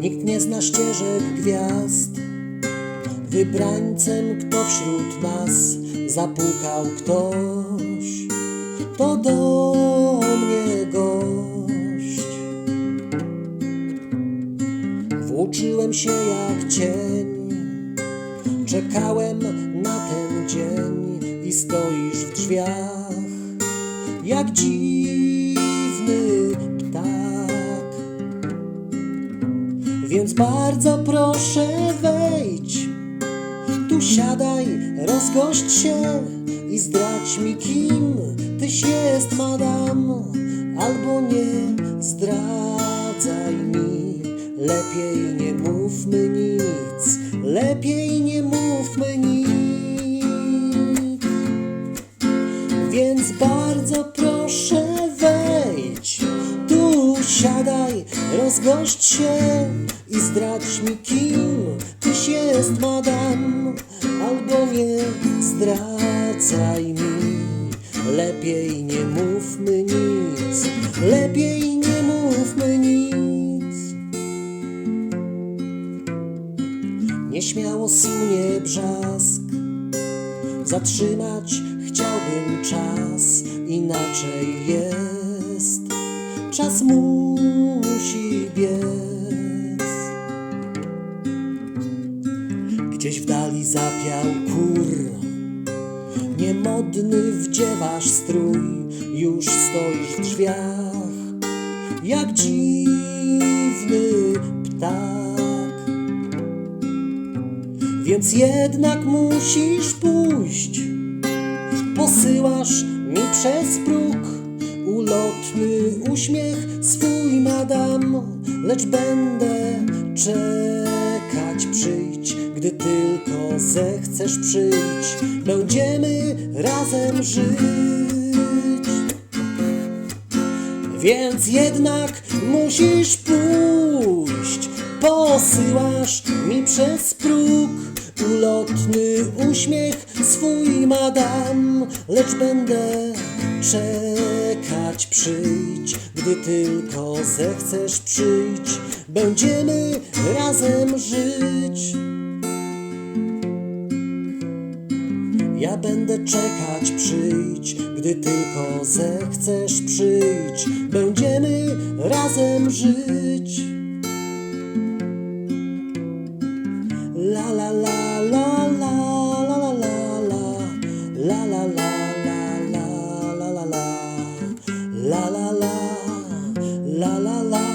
Nikt nie zna ścieżek gwiazd. Wybrańcem kto wśród nas zapukał ktoś, to do mnie gość. Włóczyłem się jak cień, czekałem na ten dzień i stoisz w drzwiach jak dziwny Więc bardzo proszę wejdź, tu siadaj, rozgość się i zdradź mi kim tyś jest, madam, albo nie zdradzaj mi. Lepiej nie mówmy nic, lepiej nie mówmy nic. Więc bardzo siadaj, rozgość się i zdradź mi kim tyś jest, madam, albo nie zdradzaj mi. Lepiej nie mówmy nic, lepiej nie mówmy nic. Nieśmiało sunie brzask, zatrzymać chciałbym czas, inaczej jest. Czas musi biec. Gdzieś w dali zapiał kur, niemodny wdziewasz strój, już stoisz w drzwiach, jak dziwny ptak. Więc jednak musisz pójść. Posyłasz mi przez próg ulotny uśmiech swój, madam, lecz będę czekać, przyjdź, gdy tylko zechcesz przyjść. Będziemy razem żyć. Więc jednak musisz pójść. Posyłasz mi przez próg ulotny uśmiech swój, madam, lecz będę czekać, przyjdź, gdy tylko zechcesz przyjść. Będziemy razem żyć. Ja będę czekać, przyjdź, gdy tylko zechcesz przyjść. Będziemy razem żyć. La la la, la la la.